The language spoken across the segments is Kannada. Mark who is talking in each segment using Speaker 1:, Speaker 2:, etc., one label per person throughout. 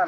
Speaker 1: না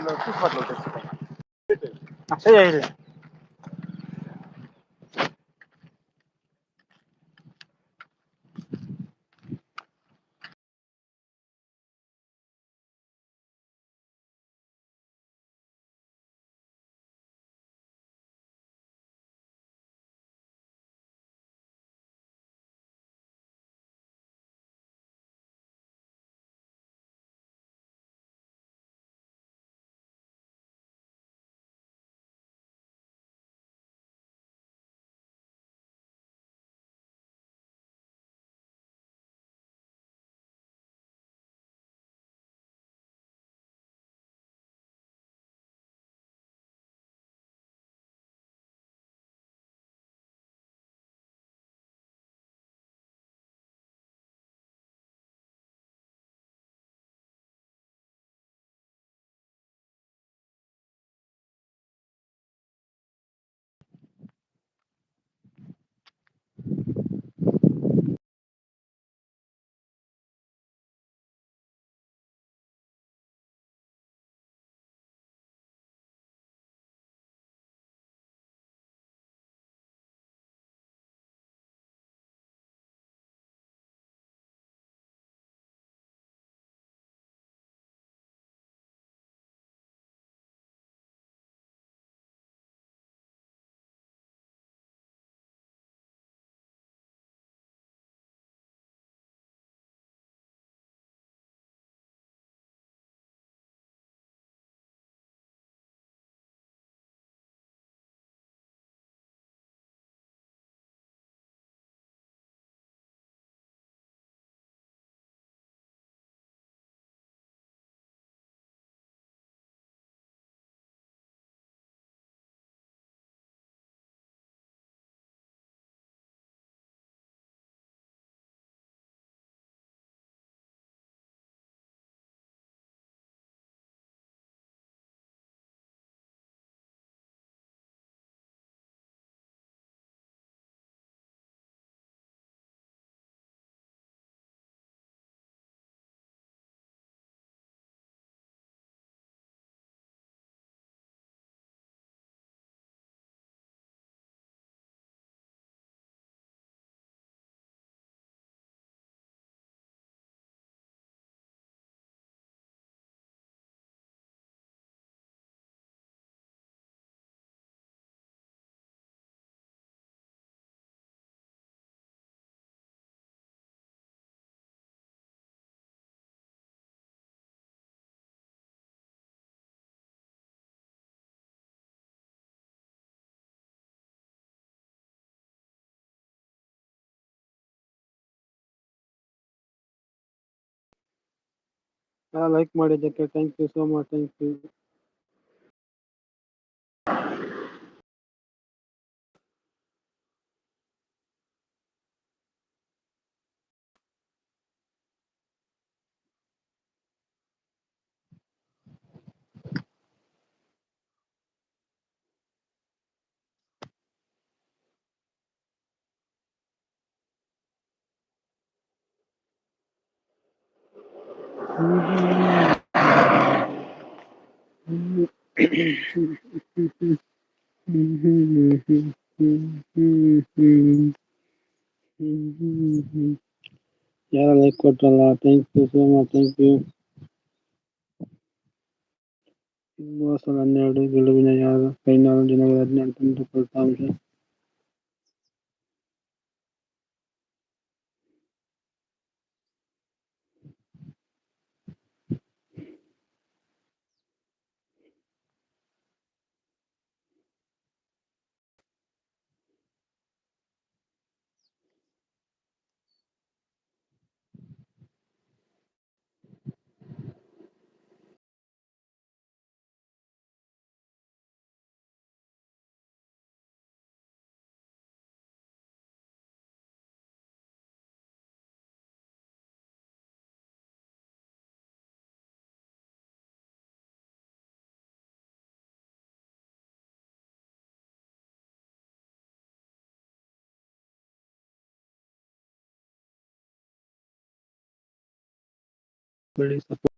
Speaker 1: I like my jacket. Thank you so much. Thank you. Like ಮಾಡಿದ್ದಕ್ಕೆ thank you so much thank you ಯಾರು like ಕೊಟ್ರಲ್ಲ thank you so much thank you ಇನ್ನೂ ಸಲ ಹನ್ನೆರಡು ಗೆಲುವಿನ ಯಾರು ಫೈನಲ್ ದಿನಗಳ ಹದಿನೆಂಟು बड़े सपोर्ट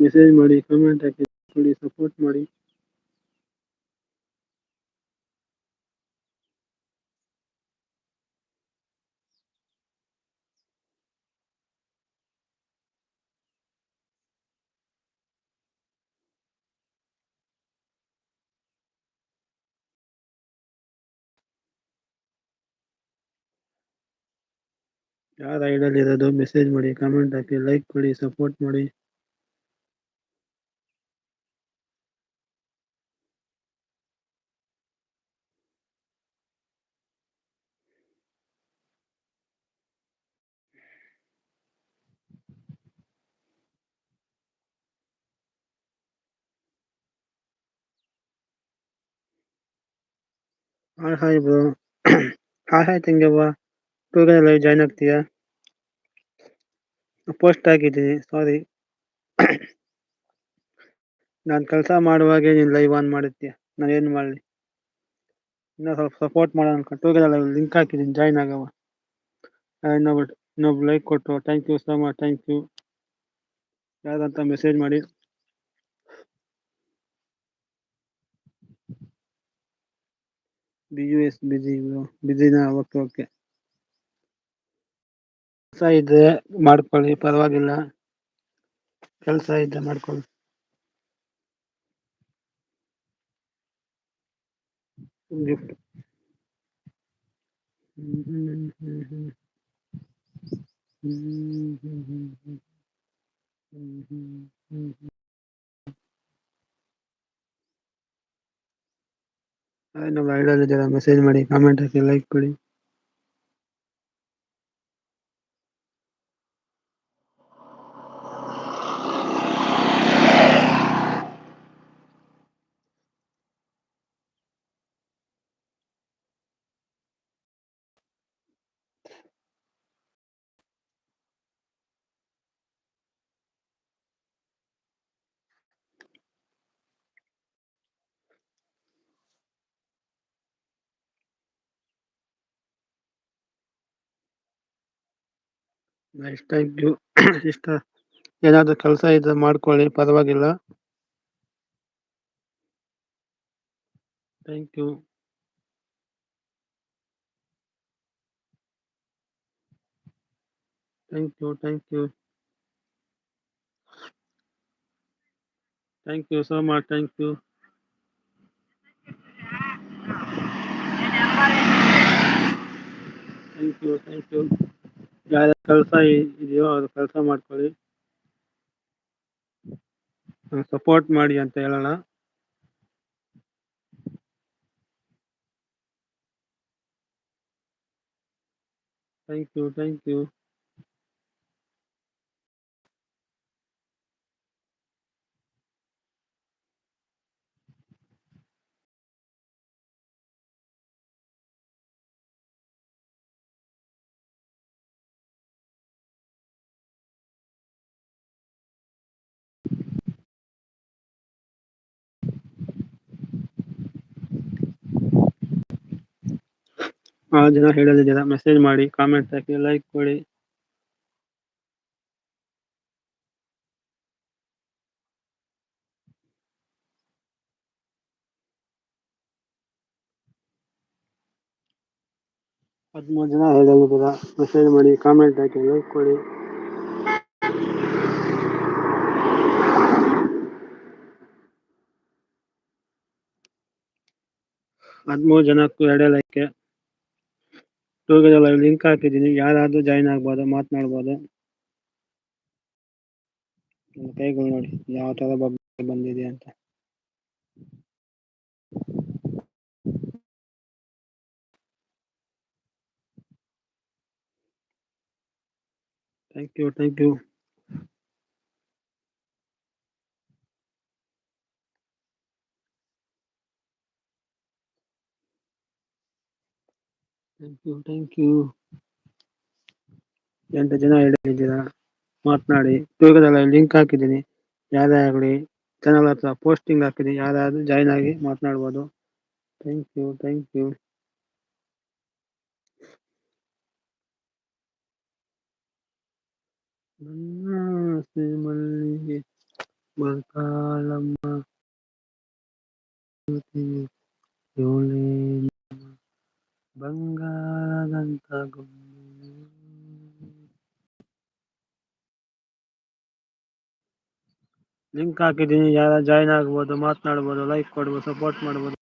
Speaker 1: मेसेज मिली कमेंट है कि थोड़ी सपोर्ट मिली ಯಾರು ಐಡಲ್ ಇರೋದು? ಮೆಸೇಜ್ ಮಾಡಿ ಕಮೆಂಟ್ ಹಾಕಿ ಲೈಕ್ ಕೊಡಿ ಸಪೋರ್ಟ್ ಮಾಡಿ. Hi hi bro. Hi hi ತಂಗ್ಯವ್ವ together live join ಆಗ್ತೀಯಾ? ಪೋಸ್ಟ್ ಆಗಿದ್ದೀನಿ ಸಾರಿ ನಾನು ಕೆಲಸ ಮಾಡುವಾಗ ನೀನು ಲೈವ್ ಆನ್ ಮಾಡಿರ್ತೀಯ, ನಾನು ಏನು ಮಾಡಲಿ? ಇನ್ನೂ ಸ್ವಲ್ಪ ಸಪೋರ್ಟ್ ಮಾಡೋಣ ಅನ್ಕೊಂಡು ಟೂಗರ್ ಲೈವ್ ಲಿಂಕ್ ಹಾಕಿದ್ದೀನಿ ಜಾಯ್ನ್ ಆಗವ. ಇನ್ನೊಬ್ಬ ಇನ್ನೊಬ್ರು ಲೈಕ್ ಕೊಟ್ಟು thank you so much thank you ಯಾರಂತ ಮೆಸೇಜ್ ಮಾಡಿ. ಬಿ ಯು ಎಸ್ ಬಿಜಿ ಬಿಜಿನಾ ಓಕೆ ಓಕೆ ಕೆಲಸ ಇದೆ ಮಾಡ್ಕೊಳ್ಳಿ ಪರವಾಗಿಲ್ಲ ಕೆಲಸ ಇದೆ ಮಾಡ್ಕೊಳ್ಳಿ ಗಿಫ್ಟ್ ನಮ್ಮ ಐಡಲ್ ಇದೆಯಲ್ಲ ಮೆಸೇಜ್ ಮಾಡಿ ಕಾಮೆಂಟ್ ಹಾಕಿ ಲೈಕ್ ಕೊಡಿ ಥ್ಯಾಂಕ್ ಯು ಇಷ್ಟ. ಏನಾದರೂ ಕೆಲಸ ಇದ್ರೆ ಮಾಡ್ಕೊಳ್ಳಿ, ಪರವಾಗಿಲ್ಲ. Thank you thank you thank you thank you so much thank you thank you thank you ಯಾರ ಕೆಲಸ ಇದೆಯೋ ಅದು ಕೆಲಸ ಮಾಡ್ಕೊಳ್ಳಿ. ಸಪೋರ್ಟ್ ಮಾಡಿ ಅಂತ ಹೇಳೋಣ. ಥ್ಯಾಂಕ್ ಯು ಥ್ಯಾಂಕ್ ಯು ಆ ಜನ ಹೇಳಲಿದ್ದೀರಾ ಮೆಸೇಜ್ ಮಾಡಿ ಕಾಮೆಂಟ್ ಹಾಕಿ ಲೈಕ್ ಕೊಡಿ. ಹದಿಮೂರು ಜನ ಹೇಳಲಿದ್ದೀರಾ ಮೆಸೇಜ್ ಮಾಡಿ ಕಾಮೆಂಟ್ ಹಾಕಿ ಲೈಕ್ ಕೊಡಿ. ಹದಿಮೂರು ಜನಕ್ಕೂ ಎರಡೇ ಲೈಕ್ ಟೂಗೆದರ್ ಲೈವ್ ಲಿಂಕ್ ಹಾಕಿದ್ದೀನಿ. ಯಾರಾದರೂ ಜಾಯಿನ್ ಆಗ್ಬೋದು? ಮಾತನಾಡ್ಬೋದು? ನನ್ನ ಕೈಗಳು ನೋಡಿ, ಯಾವ ಥರ ಬಬ್ಬಲ್ ಬಂದಿದೆ ಅಂತ. Thank you thank you thank you thank you ಎಂಟು ಜನ ಹೇಳಿದ್ದೀರಾ ಮಾತನಾಡಿ ಉಪಯೋಗದಲ್ಲ ಲಿಂಕ್ ಹಾಕಿದ್ದೀನಿ. ಯಾರೇ ಆಗಲಿ ಚಾನಲ್ ಹತ್ರ ಪೋಸ್ಟಿಂಗ್ ಹಾಕಿದ್ದೀನಿ. ಯಾರಾದರೂ ಜಾಯಿನ್ ಆಗಿ ಮಾತನಾಡ್ಬೋದು. ಥ್ಯಾಂಕ್ ಯು ಥ್ಯಾಂಕ್ ಯು ನನ್ನ ಸಿಮಲ್ಲಿಗೆ ಮಲ್ಲಿಗೆ ಲಿಂಕ್ ಹಾಕಿದ್ದೀನಿ. ಯಾರ ಜಾಯ್ನ್ ಆಗ್ಬೋದು, ಮಾತನಾಡ್ಬೋದು ಲೈಕ್ ಕೊಡ್ಬೋದು ಸಪೋರ್ಟ್ ಮಾಡ್ಬೋದು.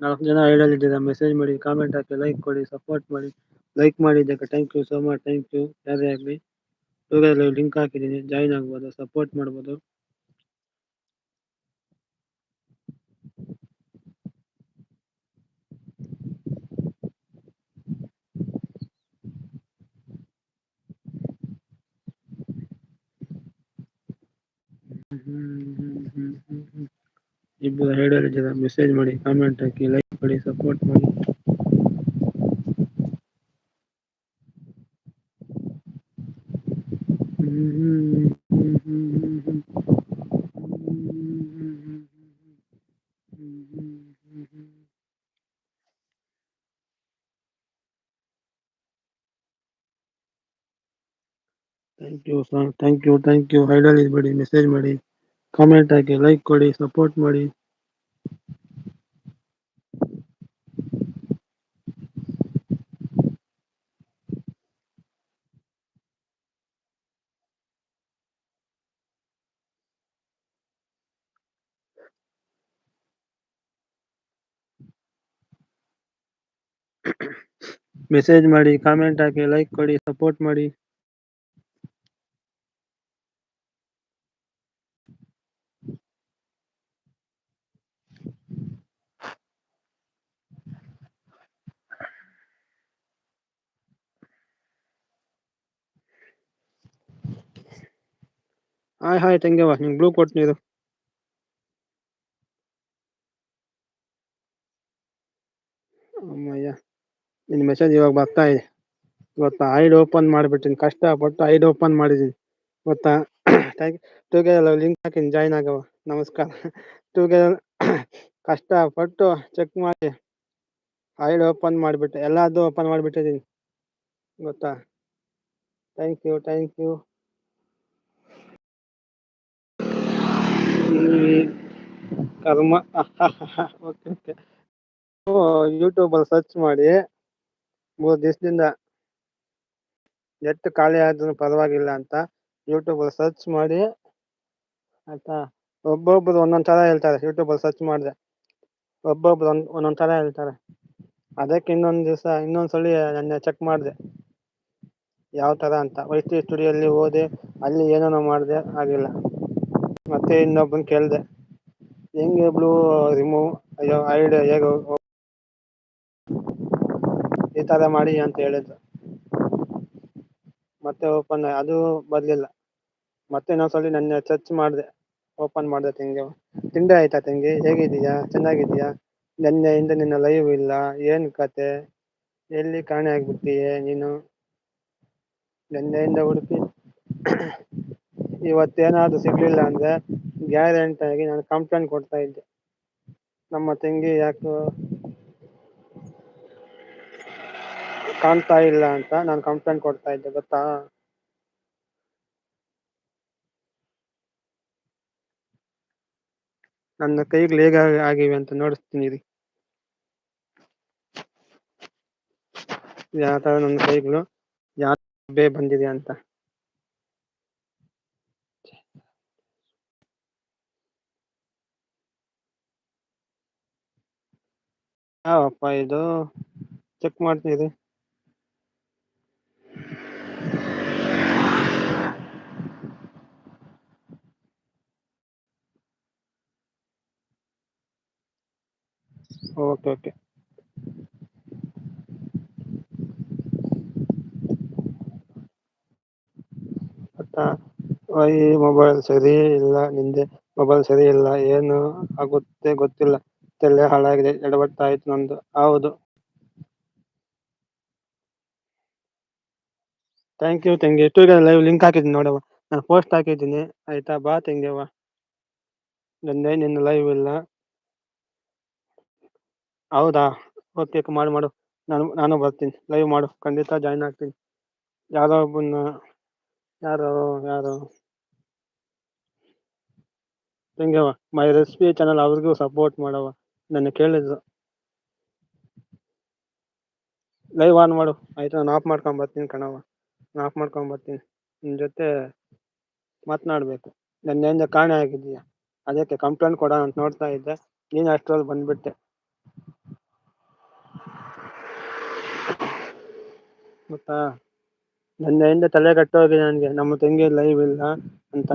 Speaker 1: ನಾಲ್ಕು ಜನ ಐಡಲ್ ಇದ್ದೀರಾ ಮೆಸೇಜ್ ಮಾಡಿ ಕಾಮೆಂಟ್ ಹಾಕಿ ಲೈಕ್ ಕೊಡಿ ಸಪೋರ್ಟ್ ಮಾಡಿ. ಲೈಕ್ ಮಾಡಿದ್ದಕ್ಕೆ thank you so much thank you ಯಾರೇ ಆಗಲಿ ಇವಾಗ ಲಿಂಕ್ ಹಾಕಿದ್ದೀನಿ. ಜಾಯಿನ್ ಆಗ್ಬೋದು ಸಪೋರ್ಟ್ ಮಾಡ್ಬೋದು. ಇಬ್ಬರು ಹೇಳಿದ್ದೀರಾ ಮೆಸೇಜ್ ಮಾಡಿ ಕಾಮೆಂಟ್ ಹಾಕಿ ಲೈಕ್ ಮಾಡಿ ಸಪೋರ್ಟ್ ಮಾಡಿ thank you sir thank you thank you idle ಇದ್ಬೇಡಿ message ಮಾಡಿ ಕಾಮೆಂಟ್ ಹಾಕಿ ಲೈಕ್ ಕೊಡಿ ಸಪೋರ್ಟ್ ಮಾಡಿ ಮೆಸೇಜ್ ಮಾಡಿ ಕಾಮೆಂಟ್ ಹಾಕಿ ಲೈಕ್ ಕೊಡಿ ಸಪೋರ್ಟ್ ಮಾಡಿ ಹಾಯ್ ಹಾಯ್ ತಂಗ್ಯವ ನಿಂಗೆ ಬ್ಲೂ ಕೊಡ್ತೀನಿ ಇದು. ಅಮ್ಮಯ್ಯ, ನಿನ್ ಮೆಸೇಜ್ ಇವಾಗ ಬರ್ತಾ ಇದೆ. ಗೊತ್ತಾ ಐಡ್ ಓಪನ್ ಮಾಡಿಬಿಟ್ಟೀನಿ. ಕಷ್ಟ ಪಟ್ಟು ಐಡ್ ಓಪನ್ ಮಾಡಿದೀನಿ ಗೊತ್ತಾ ಟುಗೆದರ್ ಲಿಂಕ್ ಹಾಕಿನಿ. ಜಾಯ್ನ್ ಆಗವ ನಮಸ್ಕಾರ. ಟುಗೆದರ್ ಕಷ್ಟಪಟ್ಟು ಚೆಕ್ ಮಾಡಿ ಐಡ್ ಓಪನ್ ಮಾಡಿಬಿಟ್ಟೆ. ಎಲ್ಲದೂ ಓಪನ್ ಮಾಡಿಬಿಟ್ಟಿದ್ದೀನಿ ಗೊತ್ತಾ? ಥ್ಯಾಂಕ್ ಯು ಥ್ಯಾಂಕ್ ಯು ಕರ್ಮ. Okay okay. ಯೂಟ್ಯೂಬಲ್ಲಿ ಸರ್ಚ್ ಮಾಡಿ. ಮೂರು ದಿವಸದಿಂದ ನೆಟ್ ಖಾಲಿ ಆದ್ರೂ ಪರವಾಗಿಲ್ಲ ಅಂತ ಯೂಟ್ಯೂಬಲ್ಲಿ ಸರ್ಚ್ ಮಾಡಿ. ಆಯ್ತಾ? ಒಬ್ಬೊಬ್ರು ಒಂದೊಂದ್ ತರ ಹೇಳ್ತಾರೆ ಯೂಟ್ಯೂಬಲ್ಲಿ ಸರ್ಚ್ ಮಾಡಿದೆ. ಒಬ್ಬೊಬ್ರು ಒಂದ್, ಒಂದೊಂದ್ ತರ ಹೇಳ್ತಾರೆ. ಅದಕ್ಕೆ ಇನ್ನೊಂದು ದಿವಸ, ಇನ್ನೊಂದು ಸಲ ನನ್ನ ಚೆಕ್ ಮಾಡಿದೆ. ಯಾವ ತರ ಅಂತ. ವೈಟಿ ಸ್ಟುಡಿಯೋಲ್ಲಿ ಹೋದೆ ಅಲ್ಲಿ ಏನೇನೋ ಮಾಡಿದೆ, ಆಗಿಲ್ಲ. ಮತ್ತೆ ಇನ್ನೊಬ್ಬನ್ ಕೇಳ್ದೆ, ಹೆಂಗೆ ಬ್ಲೂ ರಿಮೂವ್? ಅಯ್ಯೋ ಐಡಿಯಾ ಹೇಗೆ ಈ ತರ ಮಾಡಿ ಅಂತ ಹೇಳಿದ್ರು. ಮತ್ತೆ ಓಪನ್ ಅದು ಬರ್ಲಿಲ್ಲ. ಮತ್ತೆ ಇನ್ನೊಂದ್ಸಲಿ ನನ್ನ ಸರ್ಚ್ ಮಾಡಿದೆ ಓಪನ್ ಮಾಡಿದೆ ತಿಂಗೆ. ತಿಂಡಿ ಆಯ್ತಾ ತಂಗಿ? ಹೇಗಿದೀಯಾ ಚೆನ್ನಾಗಿದೀಯಾ ನಿನ್ನೆಯಿಂದ ನಿನ್ನ ಲೈವ್ ಇಲ್ಲ, ಏನ್ ಕತೆ? ಎಲ್ಲಿ ಕಾಣೆ ಆಗ್ಬಿಟ್ಟಿಯೇ ನೀನು? ನಿನ್ನೆಯಿಂದ ಹುಡುಕಿ ಇವತ್ತೇನಾದ್ರೂ ಸಿಗ್ಲಿಲ್ಲ ಅಂದ್ರೆ ಗ್ಯಾರಂಟಿ ಆಗಿ ನಾನು ಕಂಪ್ಲೇಂಟ್ ಕೊಡ್ತಾ ಇದ್ದೆ. ನಮ್ಮ ತಂಗಿ ಯಾಕೆ ಕಾಣ್ತಾ ಇಲ್ಲ ಅಂತ ನಾನು ಕಂಪ್ಲೇಂಟ್ ಕೊಡ್ತಾ ಇದ್ದೆ, ಗೊತ್ತಾ? ನನ್ನ ಕೈಗಳು ಹೇಗೆ ಆಗಿವೆ ಅಂತ ನೋಡಿಸ್ತೀನಿ ರೀ ಯಾವ ತರ ನನ್ನ ಕೈಗಳು ಯಾವ ಬೇ ಬಂದಿದೆ ಅಂತ. ಯಾವಪ್ಪ ಇದು? ಚೆಕ್ ಮಾಡ್ತೀರಿ ಓಕೆ ಓಕೆ ಗೊತ್ತಾ ಈ ಮೊಬೈಲ್ ಸರಿ ಇಲ್ಲ, ನಿಂದೆ ಮೊಬೈಲ್ ಸರಿ ಇಲ್ಲ, ಏನು ಆಗುತ್ತೆ ಗೊತ್ತಿಲ್ಲ. ತಲೆ ಹಾಳಾಗಿದೆ, ಎಡವಟ್ಟಾಯ್ತು ನಂದು. ಹೌದು. ಥ್ಯಾಂಕ್ ಯು ತಂಗಿ. ಟ್ವಿಟರ್ ಲೈವ್ ಲಿಂಕ್ ಹಾಕಿದ್ದೀನಿ ನೋಡವ್ವ. ನಾನು ಪೋಸ್ಟ್ ಹಾಕಿದ್ದೀನಿ. ಆಯ್ತಾ? ಬಾ ತಂಗಿಯವ್ವ ನಂದೇ ನಿನ್ನ ಲೈವ್ ಇಲ್ಲ. ಹೌದಾ? ಓಕೆ ಮಾಡು ಮಾಡು. ನಾನು ನಾನು ಬರ್ತೀನಿ. ಲೈವ್ ಮಾಡು. ಖಂಡಿತ ಜಾಯ್ನ್ ಆಗ್ತೀನಿ. ಯಾರೋ ಒಬ್ಬನ್ನ ಯಾರು ಯಾರು. ಹೆಂಗವ ಮೈ ರೆಸಿಪಿ ಚಾನಲ್ ಅವ್ರಿಗೂ ಸಪೋರ್ಟ್ ಮಾಡವ ನನ್ನ ಕೇಳಿದ್ರು ಲೈವ್ ಆನ್ ಮಾಡು. ಆಯ್ತು? ನಾನು ಆಫ್ ಮಾಡ್ಕೊಂಡ್ ಬರ್ತೀನಿ ಕಣವ ನಾನು ಆಫ್ ಮಾಡ್ಕೊಂಡ್ ಬರ್ತೀನಿ. ನಿನ್ ಜೊತೆ ಮಾತನಾಡ್ಬೇಕು. ನನ್ನಿಂದ ಕಾಣೆ ಆಗಿದೀಯ? ಅದಕ್ಕೆ ಕಂಪ್ಲೇಂಟ್ ಕೊಡ ಅಂತ ನೋಡ್ತಾ ಇದ್ದೆ. ನೀನು ಅಷ್ಟ್ರಲ್ಲಿ ಬಂದ್ಬಿಟ್ಟೆ. ಗೊತ್ತಾ? ಹಿಂದೆ ತಲೆ ಕಟ್ಟೋಗಿದೆ ನನಗೆ. ನಮ್ಮ ತಂಗಿ ಲೈವ್ ಇಲ್ಲ ಅಂತ.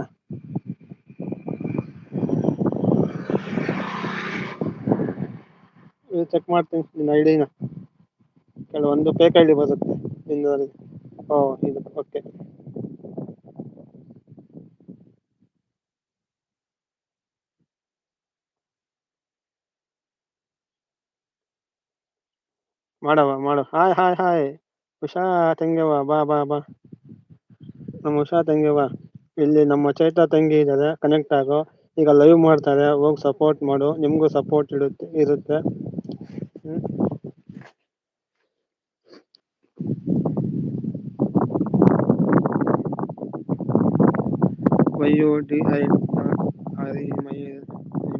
Speaker 1: ಚೆಕ್ ಮಾಡ್ತೀನಿ, ನಿನ್ನ ಐಡಿನ ಕೆಲವೊಂದು ಫೇಕ್ ಐಡಿ ಬರುತ್ತೆ ನಿನ್ನದು ಓ, ಇದು ಓಕೆ ಮಾಡವ ಮಾಡವ ಹಾಯ್ ಹಾಯ್ ಹಾಯ್ ಉಷಾ ತಂಗಿವ ಬಾ ಬಾ ಬಾ. ನಮ್ಮ ಉಷಾ ತಂಗಿವ ಇಲ್ಲಿ ನಮ್ಮ ಚೈತ್ರ ತಂಗಿ ಇದ್ದಾರೆ ಕನೆಕ್ಟ್ ಆಗೋ. ಈಗ ಲೈವ್ ಮಾಡ್ತಾರೆ, ಹೋಗಿ ಸಪೋರ್ಟ್ ಮಾಡು. ನಿಮಗೂ ಸಪೋರ್ಟ್ ಇಡುತ್ತೆ, ಇರುತ್ತೆ. ಯು ಡಿ ಐ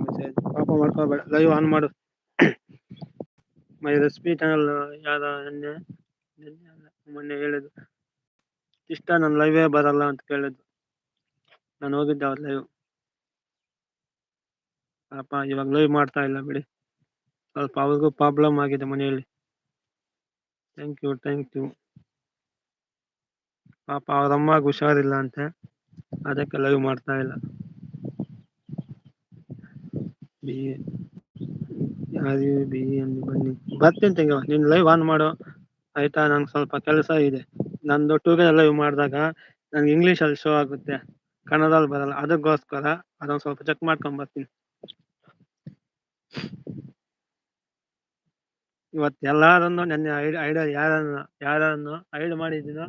Speaker 1: ಮೆಸೇಜ್ ಪಾಪ ಮಾಡ್ಕೋಬೇಡ ಲೈವ್ ಆನ್ ಮಾಡು ಮೈ ರೆಸಿಪಿ ಚಾನಲ್ ಯಾರ ನಿನ್ನೆ ಮೊನ್ನೆ ಹೇಳಿದ್ದು. ಇಷ್ಟ ನನ್ನ ಲೈವೇ ಬರಲ್ಲ ಅಂತ ಕೇಳಿದ್ದು. ನಾನು ಹೋಗಿದ್ದೆ ಅವ್ರ ಲೈವ್ ಪಾಪ, ಇವಾಗ ಲೈವ್ ಮಾಡ್ತಾ ಇಲ್ಲ ಬಿಡಿ. ಸ್ವಲ್ಪ ಅವ್ರಿಗೂ ಪ್ರಾಬ್ಲಮ್ ಆಗಿದೆ ಮನೆಯಲ್ಲಿ. ಥ್ಯಾಂಕ್ ಯು ಥ್ಯಾಂಕ್ ಯು ಪಾಪ ಅವ್ರ ಅಮ್ಮಗೆ ಹುಷಾರಿಲ್ಲ ಅಂತ. ಅದಕ್ಕೆ ಲೈವ್ ಮಾಡ್ತಾ ಇಲ್ಲ. ಬಿ ಯಾರು ಬಿ ಎಂದು ಬನ್ನಿ. ಬರ್ತೀನಿ ತಂಗ ನೀನು ಲೈವ್ ಆನ್ ಮಾಡು. ಆಯ್ತಾ? ನಂಗೆ ಸ್ವಲ್ಪ ಕೆಲಸ ಇದೆ. ನಂದು ಟೂಗೆ ಲೈವ್ ಮಾಡಿದಾಗ ನಂಗೆ ಇಂಗ್ಲೀಷಲ್ಲಿ ಶೋ ಆಗುತ್ತೆ. ಕನ್ನಡದಲ್ಲಿ ಬರಲ್ಲ. ಅದಕ್ಕೋಸ್ಕರ ಅದೊಂದು ಸ್ವಲ್ಪ ಚೆಕ್ ಮಾಡ್ಕೊಂಡ್ ಬರ್ತೀನಿ. ಇವತ್ತು ಎಲ್ಲಾರನ್ನು ನೆನ್ನೆ ಐಡ್ ಐಡ ಯಾರನ್ನ ಯಾರನ್ನು ಐಡ್ ಮಾಡಿದ್ದೀನೋ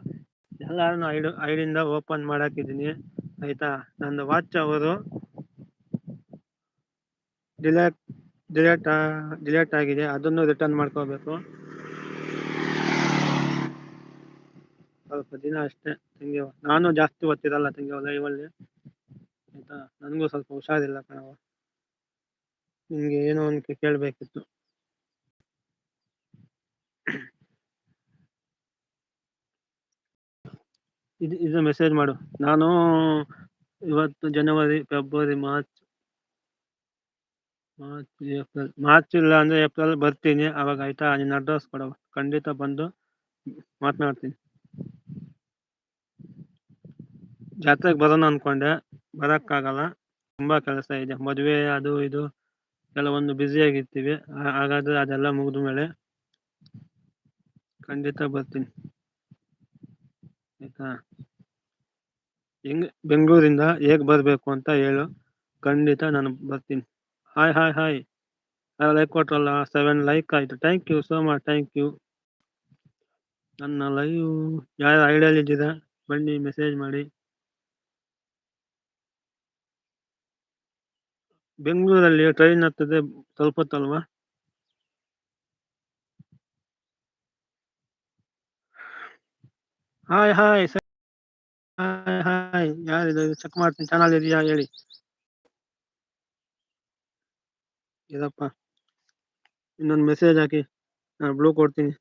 Speaker 1: ಎಲ್ಲಾರನ್ನು ಐಡ್ ಐಡಿಯಿಂದ ಓಪನ್ ಮಾಡಾಕಿದ್ದೀನಿ, ಆಯ್ತಾ? ನಂದು ವಾಚ್ ಅವರು ಡಿಲೇಟ್ ಡಿಲೇಟ್ ಡಿಲೇಟ್ ಆಗಿದೆ, ಅದನ್ನು ರಿಟರ್ನ್ ಮಾಡ್ಕೋಬೇಕು. ಸ್ವಲ್ಪ ದಿನ ಅಷ್ಟೇ, ತಂಗಿ ನಾನು ಜಾಸ್ತಿ ಓದ್ತಿರಲ್ಲ ಲೈವ್ ಲೈವಲ್ಲಿ ಆಯ್ತಾ? ನನಗೂ ಸ್ವಲ್ಪ ಹುಷಾರಿಲ್ಲ ಕಣವ ನಿಮ್ಗೆ ಏನೋ ಒಂದು ಕೇಳಬೇಕಿತ್ತು. ಇದು ಮೆಸೇಜ್ ಮಾಡು. ನಾನು ಇವತ್ತು ಜನವರಿ February March March April March ಇಲ್ಲ ಅಂದ್ರೆ ಏಪ್ರಿಲ್ ಬರ್ತೀನಿ. ಅವಾಗ ಆಯ್ತಾ? ನಿನ್ನ ಅಡ್ರೆಸ್ ಕೊಡವ ಖಂಡಿತ ಬಂದು ಮಾತನಾಡ್ತೀನಿ. ಜಾತ್ರೆಗೆ ಬರೋಣ ಅನ್ಕೊಂಡೆ. ಬರೋಕ್ಕಾಗಲ್ಲ. ತುಂಬಾ ಕೆಲಸ ಇದೆ. ಮದುವೆ, ಅದು, ಇದು, ಕೆಲವೊಂದು ಬ್ಯುಸಿ ಆಗಿರ್ತೀವಿ. ಹಾಗಾದ್ರೆ ಅದೆಲ್ಲ ಮುಗಿದ ಮೇಲೆ ಖಂಡಿತ ಬರ್ತೀನಿ. ಆಯ್ತಾ? ಹೆಂಗ್ ಬೆಂಗಳೂರಿಂದ ಹೇಗ್ ಬರಬೇಕು ಅಂತ ಹೇಳು. ಖಂಡಿತ ನಾನು ಬರ್ತೀನಿ. ಹಾಯ್ ಹಾಯ್ ಹಾಯ್ ಲೈಕ್ ಕೊಟ್ರಲ್ಲ ಸೆವೆನ್ ಲೈಕ್ ಆಯ್ತು. Thank you so much thank you ನನ್ನ ಲೈವ್ ಯಾರ ಐಡಿಯಲ್ಲಿ ಇದ್ದೀರಾ? ಬನ್ನಿ ಮೆಸೇಜ್ ಮಾಡಿ. ಬೆಂಗಳೂರಲ್ಲಿ ಟ್ರೈನ್ ಹತ್ತದೆ ಸ್ವಲ್ಪ ಹೊತ್ತಲ್ವಾ? ಹಾಯ್ ಹಾಯ್ ಹಾಯ್ ಹಾಯ್ ಯಾರಿದು? ಚೆಕ್ ಮಾಡ್ತೀನಿ. ಚಾನಲ್ ಇದೆಯಾ? ಹೇಳಿ. ಇದಪ್ಪ. ಇನ್ನೊಂದು ಮೆಸೇಜ್ ಹಾಕಿ. ನಾನು ಬ್ಲೂ ಕೊಡ್ತೀನಿ.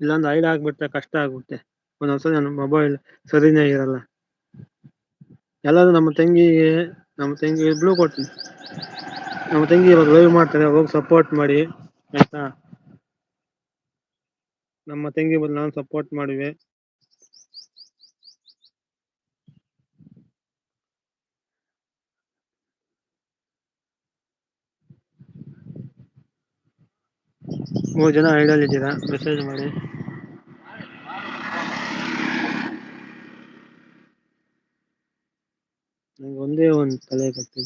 Speaker 1: ಇಲ್ಲಾಂದ್ರೆ ಐಡ್ ಆಗ್ಬಿಟ್ರೆ ಕಷ್ಟ ಆಗುತ್ತೆ ಒಂದೊಂದ್ಸಲ ನನ್ನ ಮೊಬೈಲ್ ಸರಿನೇ ಇರಲ್ಲ. ಎಲ್ಲರೂ ನಮ್ಮ ತಂಗಿಗೆ, ನಮ್ಮ ತಂಗಿ ಬ್ಲೂ ಕೊಡ್ತೀನಿ. ನಮ್ಮ ತಂಗಿ ಇವಾಗ ಲೈವ್ ಮಾಡ್ತಾರೆ. ಹೋಗಿ ಸಪೋರ್ಟ್ ಮಾಡಿ. ಆಯ್ತಾ? ನಮ್ಮ ತಂಗಿ ಬಂದು ನಾನು ಸಪೋರ್ಟ್ ಮಾಡುವೆ. ಮೂರು ಜನ ಐಡಲ್ ಇದ್ದೀರಾ? ಮೆಸೇಜ್ ಮಾಡಿ. ನಂಗೆ ಒಂದೇ ಒಂದು ತಲೆ ಕಟ್ಟಿ.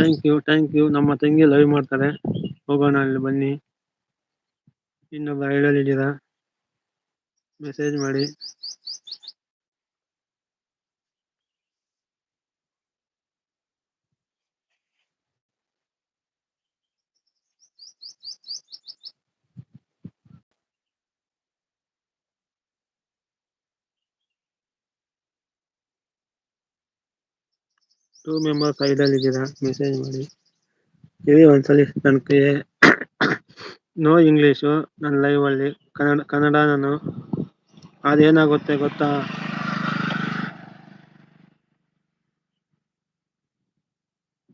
Speaker 1: ಥ್ಯಾಂಕ್ ಯು ಥ್ಯಾಂಕ್ ಯು ನಮ್ಮ ತಂಗಿ ಲೈವ್ ಮಾಡ್ತಾರೆ. ಹೋಗೋಣ ಅಲ್ಲಿ ಬನ್ನಿ. ಇನ್ನೊಬ್ಬ ಐಡಲ್ ಇದ್ದೀರಾ ಮೆಸೇಜ್ ಮಾಡಿ. ಟೂ ಮೆಂಬರ್ ಸೈಡ್ ಅಲ್ಲಿ ಇದ್ದೀರಾ ಮೆಸೇಜ್ ಮಾಡಿ. ಇದೆ ಒಂದ್ಸಲಿ ನನ್ ಕೈ ನೋ ಇಂಗ್ಲೀಷು ನನ್ನ ಲೈವ್ ಅಲ್ಲಿ ಕನ್ನಡ ಕನ್ನಡ ನಾನು ಅದೇನಾಗುತ್ತೆ ಗೊತ್ತಾ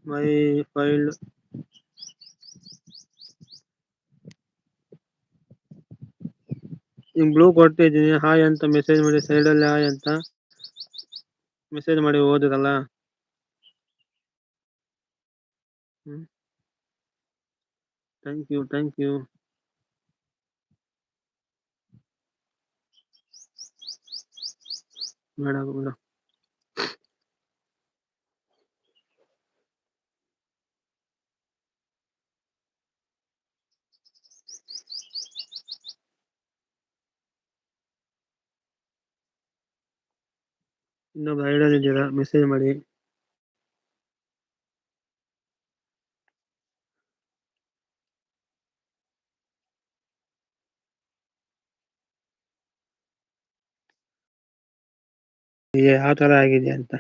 Speaker 1: ಮೈ ಫೈಲ್ ನಿಮ್ ಬ್ಲೂ ಕೊಟ್ಟಿದ್ದೀನಿ ಹಾಯ್ ಅಂತ ಮೆಸೇಜ್ ಮಾಡಿ ಸೈಡ್ ಅಲ್ಲಿ ಹಾಯ್ ಅಂತ ಮೆಸೇಜ್ ಮಾಡಿ ಓದಿರಲ್ಲ hmm thank you thank you ಬೇಡ ಬೇಡ ಇನ್ನೊಬ್ಬ ಐಡಲ್ ಇದ್ದೀರಾ ಮೆಸೇಜ್ ಮಾಡಿ. ಯಾವ ತರ ಆಗಿದೆ ಅಂತ.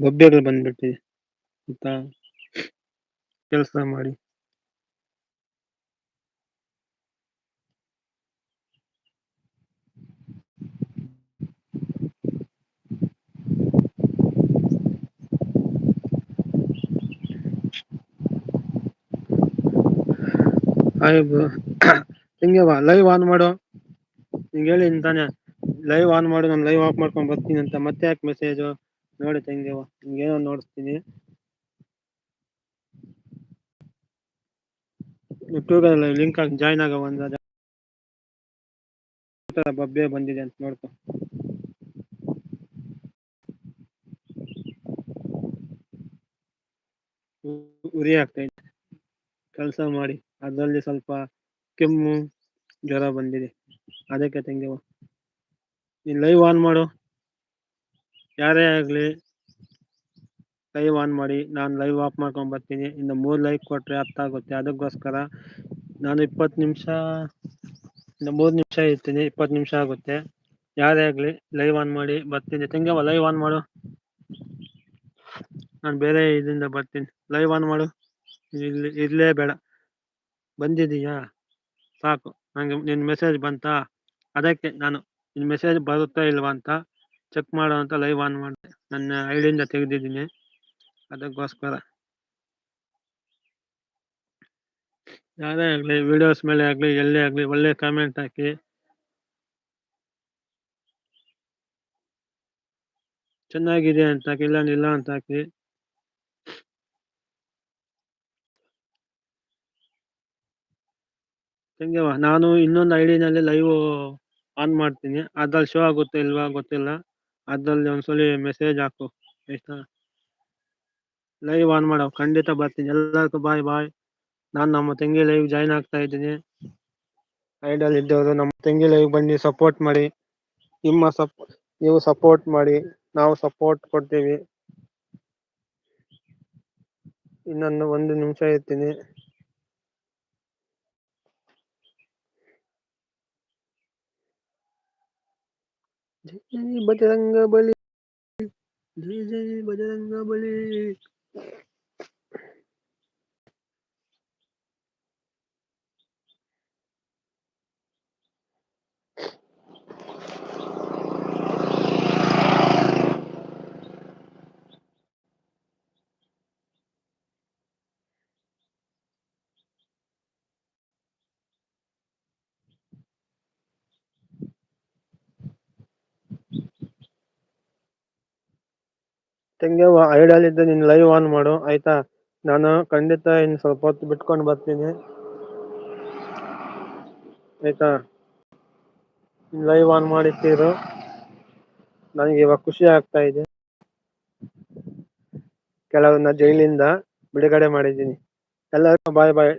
Speaker 1: ಬೊಬ್ಬೆಗಳು ಬಂದ್ಬಿಟ್ಟಿದೆ. ಅಂತ ಕೆಲಸ ಮಾಡಿ. ಹಾಯ್ ಹಿಂಗೆ ಲೈವ್ ಆನ್ ಮಾಡು. ನಿಂಗೆ ಹೇಳಿ ತಾನೆ. ಲೈವ್ ಆನ್ ಮಾಡು, ನಾನು ಲೈವ್ ಆಫ್ ಮಾಡ್ಕೊಂಡು ಬರ್ತೀನಿ ಅಂತ ಮತ್ತೆ ಯಾಕೆ ಮೆಸೇಜ್ ನೋಡಿ ತಂಗೇವ ನಿಮ್ಗೇನೋ ನೋಡಿಸ್ತೀನಿ. ಯೂಟ್ಯೂಬಲ್ಲಿ ಲಿಂಕ್ ಹಾಕಿ ಜಾಯ್ನ್ ಆಗ ಒಂದು ಬಬ್ಬೆ ಬಂದಿದೆ ಅಂತ ನೋಡ್ಕೊ. ಉರಿ ಆಗ್ತಾ ಇದೆ. ಕೆಲಸ ಮಾಡಿ, ಅದರಲ್ಲಿ ಸ್ವಲ್ಪ ಕೆಮ್ಮು ಜ್ವರ ಬಂದಿದೆ. ಅದಕ್ಕೆ ತಂಗಿವ ನೀನ್ ಲೈವ್ ಆನ್ ಮಾಡು. ಯಾರೇ ಆಗ್ಲಿ ಲೈವ್ ಆನ್ ಮಾಡಿ. ನಾನು ಲೈವ್ ಆಫ್ ಮಾಡ್ಕೊಂಡ್ ಬರ್ತೀನಿ. ಇನ್ನು ಮೂರ್ ಲೈವ್ ಕೊಟ್ರೆ ಅರ್ಥ ಆಗುತ್ತೆ. ಅದಕ್ಕೋಸ್ಕರ ನಾನು ಇಪ್ಪತ್ತು ನಿಮಿಷ, ಇನ್ನು ಮೂರು ನಿಮಿಷ ಇರ್ತೀನಿ. ಇಪ್ಪತ್ತು ನಿಮಿಷ ಆಗುತ್ತೆ. ಯಾರೇ ಆಗ್ಲಿ ಲೈವ್ ಆನ್ ಮಾಡಿ ಬರ್ತೀನಿ. ತಂಗವ ಲೈವ್ ಆನ್ ಮಾಡು. ನಾನು ಬೇರೆ ಇದರಿಂದ ಬರ್ತೀನಿ. ಲೈವ್ ಆನ್ ಮಾಡು. ಇಲ್ಲಿ ಇರ್ಲೇ ಬೇಡ. ಬಂದಿದೀಯಾ? ಸಾಕು. ನಂಗೆ, ನಿನ್ ಮೆಸೇಜ್ ಬಂತಾ? ಅದಕ್ಕೆ ನಾನು ನಿನ್ ಮೆಸೇಜ್ ಬರುತ್ತಾ ಇಲ್ವಾ ಅಂತ ಚೆಕ್ ಮಾಡೋ ಅಂತ ಲೈವ್ ಆನ್ ಮಾಡಿದೆ ನನ್ನ ಐಡಿಯಿಂದ ತೆಗೆದಿದ್ದೀನಿ. ಅದಕ್ಕೋಸ್ಕರ. ಯಾರೇ ಆಗ್ಲಿ ವಿಡಿಯೋಸ್ ಮೇಲೆ ಆಗ್ಲಿ, ಎಲ್ಲೇ ಆಗ್ಲಿ, ಒಳ್ಳೆ ಕಾಮೆಂಟ್ ಹಾಕಿ. ಚೆನ್ನಾಗಿದೆ ಅಂತ ಹಾಕಿ, ಇಲ್ಲ ಇಲ್ಲ ಅಂತ ಹಾಕಿ. ಹೆಂಗವ ನಾನು ಇನ್ನೊಂದು ಐಡಿನಲ್ಲಿ ಲೈವ್ ಆನ್ ಮಾಡ್ತೀನಿ. ಅದ್ರಲ್ಲಿ ಶೋ ಆಗುತ್ತೋ ಇಲ್ವಾ ಗೊತ್ತಿಲ್ಲ. ಅದ್ರಲ್ಲಿ ಒಂದ್ಸಲಿ ಮೆಸೇಜ್ ಹಾಕು, ಆಯ್ತಾ? ಲೈವ್ ಆನ್ ಮಾಡೋ, ಖಂಡಿತ ಬರ್ತೀನಿ. ಎಲ್ಲರಿಗೂ ಬಾಯ್ ಬಾಯ್ ನಾನು ನಮ್ಮ ತಂಗಿ ಲೈವ್ ಜಾಯಿನ್ ಆಗ್ತಾ ಇದ್ದೀನಿ. ಐಡಲ್ ಇದ್ದವರು, ನಮ್ಮ ತಂಗಿ ಲೈವ್ ಬನ್ನಿ ಸಪೋರ್ಟ್ ಮಾಡಿ. ನಿಮ್ಮ ಸಪ್ ನೀವು ಸಪೋರ್ಟ್ ಮಾಡಿ. ನಾವು ಸಪೋರ್ಟ್ ಕೊಡ್ತೀವಿ. ಇನ್ನೊಂದು ಒಂದು ನಿಮಿಷ ಇರ್ತೀನಿ. జై బజరంగ బలి జై జై బజరంగ బలి ತಂಗಿ ಐಡಲ್ ಇದ್ದ ನೀನ್ ಲೈವ್ ಆನ್ ಮಾಡು, ಆಯ್ತಾ? ನಾನು ಖಂಡಿತ ಇನ್ ಸ್ವಲ್ಪ ಹೊತ್ತು ಬಿಟ್ಕೊಂಡು ಬರ್ತೀನಿ. ಆಯ್ತಾ? ಲೈವ್ ಆನ್ ಮಾಡಿರ್ತೀರು? ನನಗೆ ಇವಾಗ ಖುಷಿ ಆಗ್ತಾ ಇದೆ. ಕೆಲವನ್ನ ಜೈಲಿಂದ ಬಿಡುಗಡೆ ಮಾಡಿದ್ದೀನಿ. ಎಲ್ಲರೂ ಬಾಯ್ ಬಾಯ್